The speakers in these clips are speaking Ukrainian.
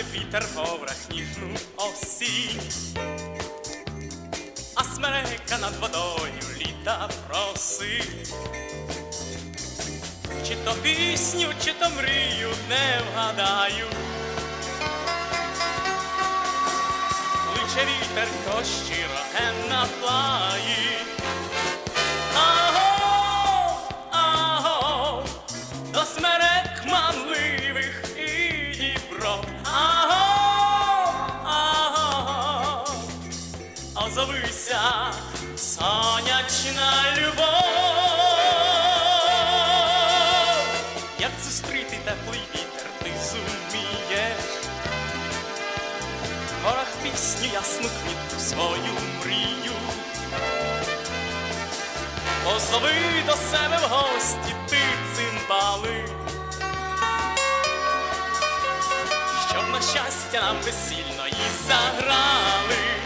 наганяє вітер поврах ніжну осінь, а смерека над водою літа просить. Чи то пісню, чи то мрію не вгадаю. Личе вітер, то щиро наплає. Озовися, сонячна любов. Як зустріти теплий вітер, ти зумієш. В горах пісню ясну квітку свою мрію. Позови до себе в гості ти цимбали, щоб на щастя нам весільно і заграли.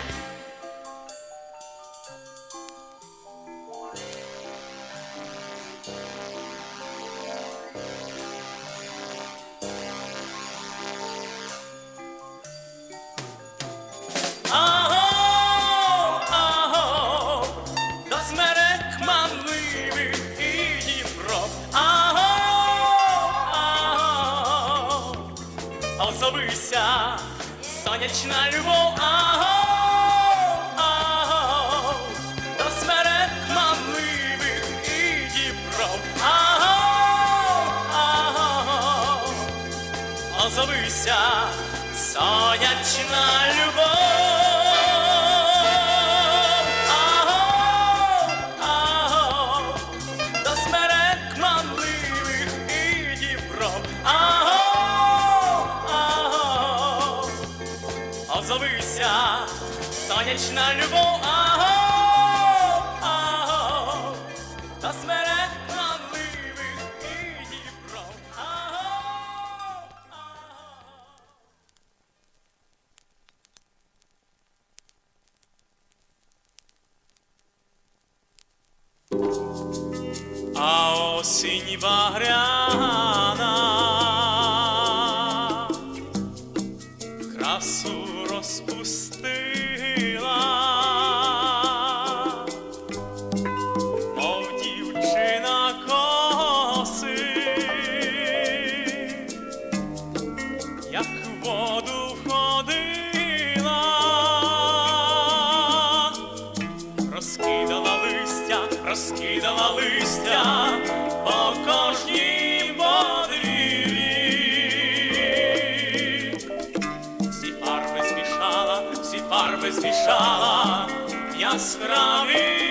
Сонячна любов. Аго, аго, до смерек манливих і дібров. Аго, аго, озовися, сонячна любов. Сонячна любов. Аго, аго, до смерек манливих і дібров. Аго, аго. А осінь багряна воду входила розкидала листя, розкидала листя по кожній подвір'ї. Всі фарби змішала, всі фарби змішала, яскраві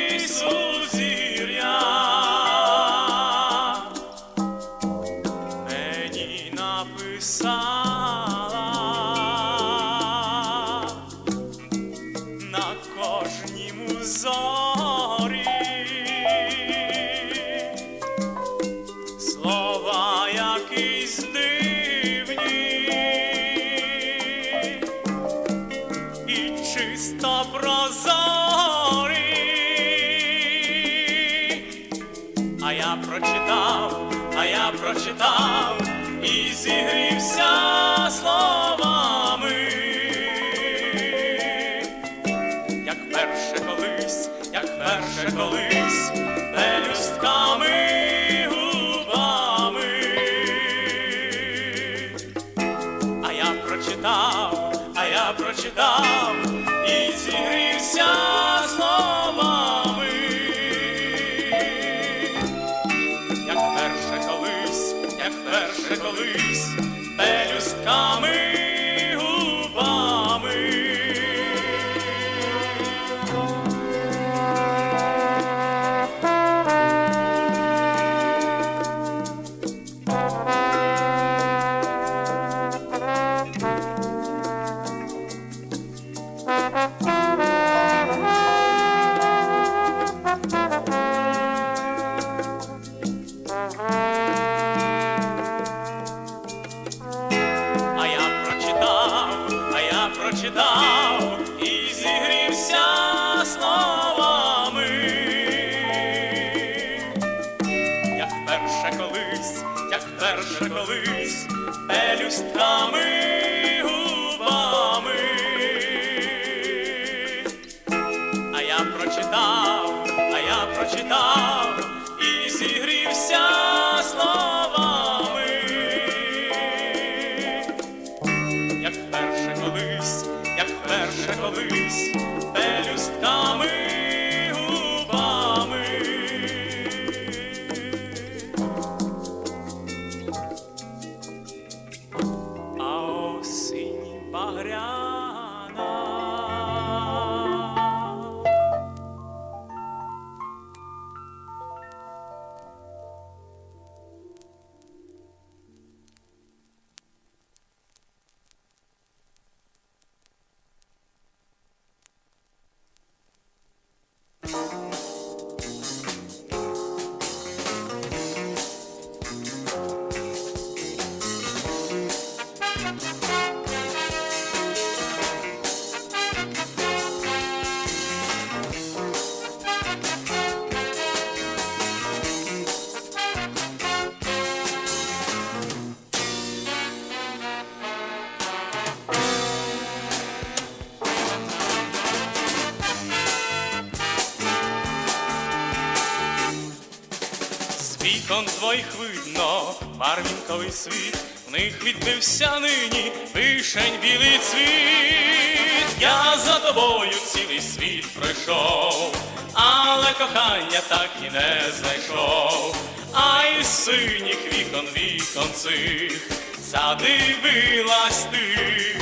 видно, світ, в них відбився нині вишень білий цвіт. Я за тобою цілий світ пройшов, але кохання так і не знайшов. А із синіх вікон вікон цих задивилась ти.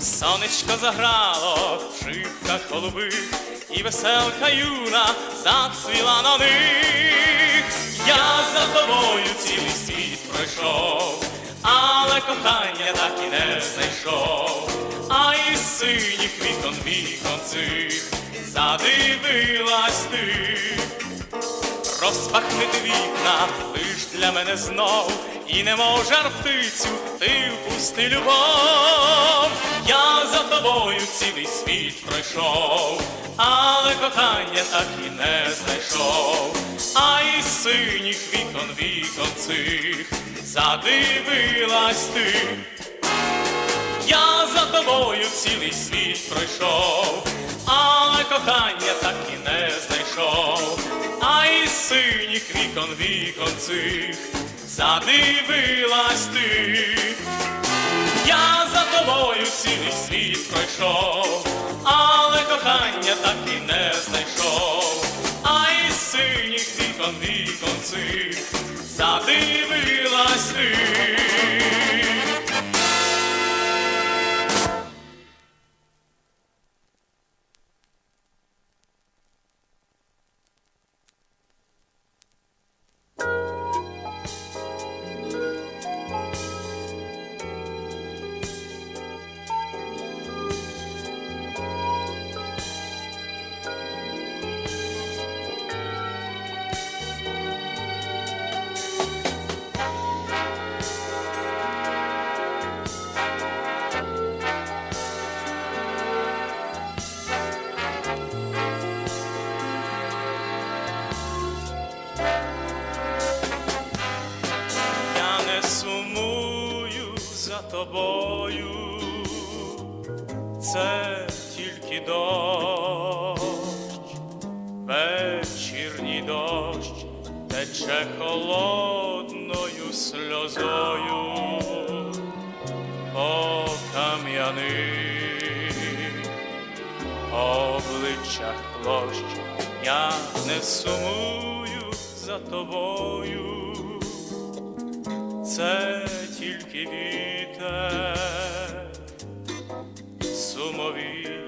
Сонечко заграло в шибках голубих, і веселка юна зацвіла на них. Я за тобою цілий пройшов, але кохання так і не знайшов. А із синіх вікон вікон цих задивилась ти. Розпахнити вікна лиш для мене знов, і не жар птицю ти впусти любов. Я за тобою цілий світ пройшов, але кохання так і не знайшов. А із синіх вікон вікон цих задивилась ти. Я за тобою цілий світ пройшов, але кохання так і не знайшов. А із синіх вікон вікон цих задивилась ти. Я за тобою цілий світ пройшов, але кохання так і не знайшов. Синіх вікон вікон цих задивилась ти. Тобою, це тільки дощ, вечірній дощ тече холодною сльозою по кам'яних обличчях площ. Я не сумую за тобою. Це тільки вітер, сумові,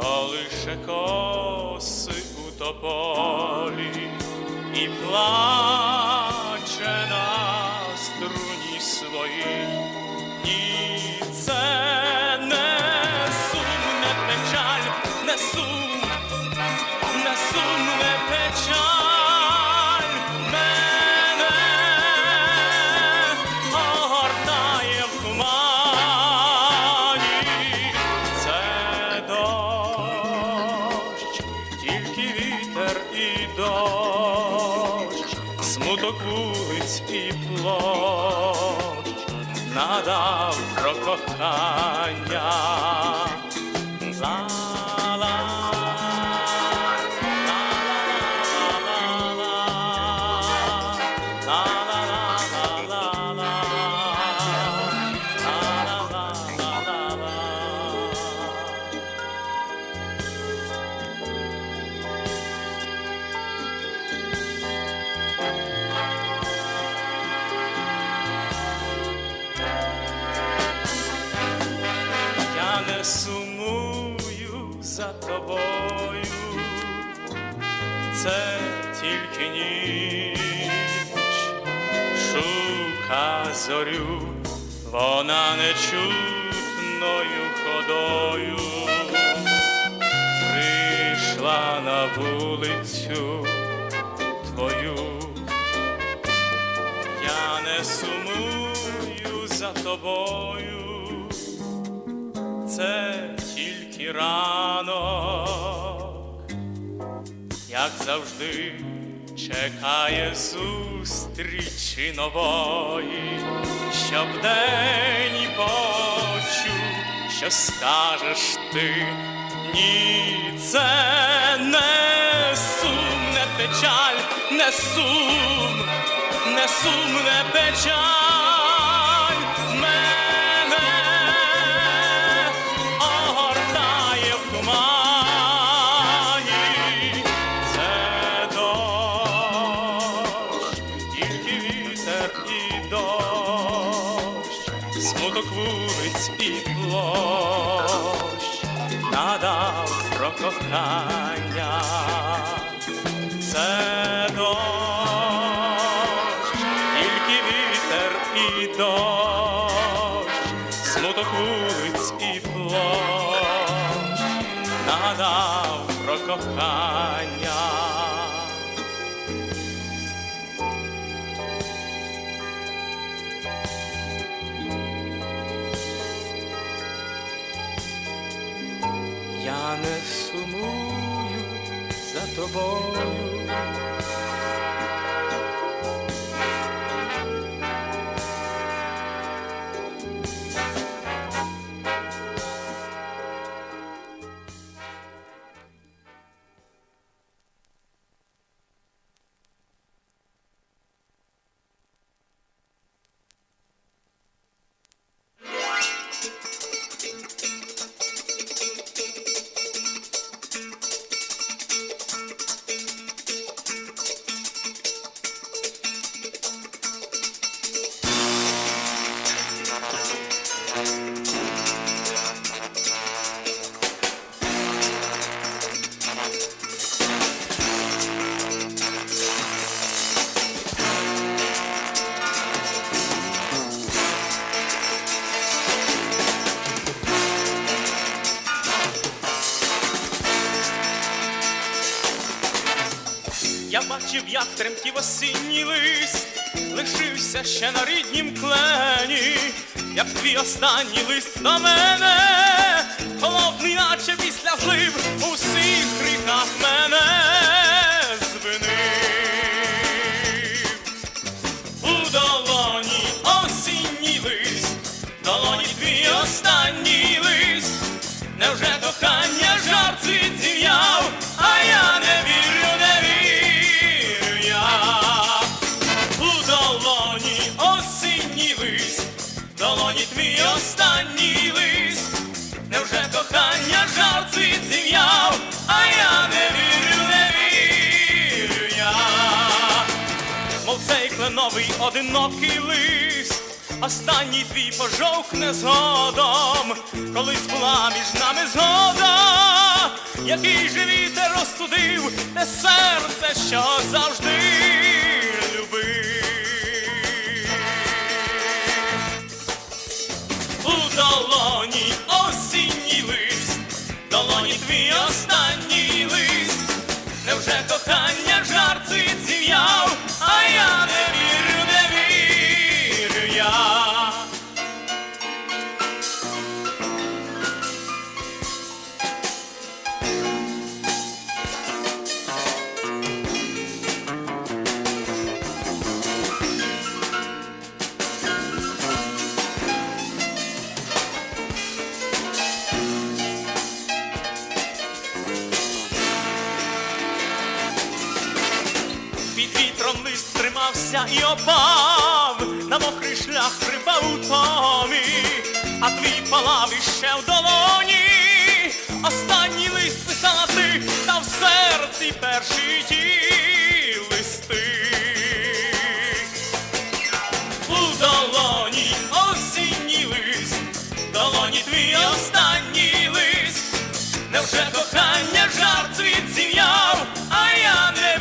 колише коси у тополі і плаче на струні своїй. І площ надав про кохання. Вона нечутною ходою. Прийшла на вулицю твою. Я не сумую за тобою. Це тільки ранок, як завжди чекає зустрічі нової, щоб день почув, що скажеш ти. Ні, це не сум, не печаль, не сум, не сум, не печаль кохання. Це дощ, тільки вітер і дощ, смуток вулиць і площ, надав про кохання. Ще на ріднім клені, як твій останній лист до мене, холодний, наче після злив, у всіх ріках мене звинив. У долоні осінній лист, долоні твій останній лист, невже кохання жар цвіт цей одинокий лист, останній твій пожовкне згодом, колись була між нами згода, який же вітер розсудив те серце, що завжди любив. У долоні осінній лист, долоні твій останній Під вітром лист тримався і опав, на мокрий шлях припав у томі, а твій палав іще в долоні. Останній лист писала ти, та в серці перші ті листи. У долоні осінній лист, в долоні твій останній лист. Невже кохання жар цвіт зів'яв, а я не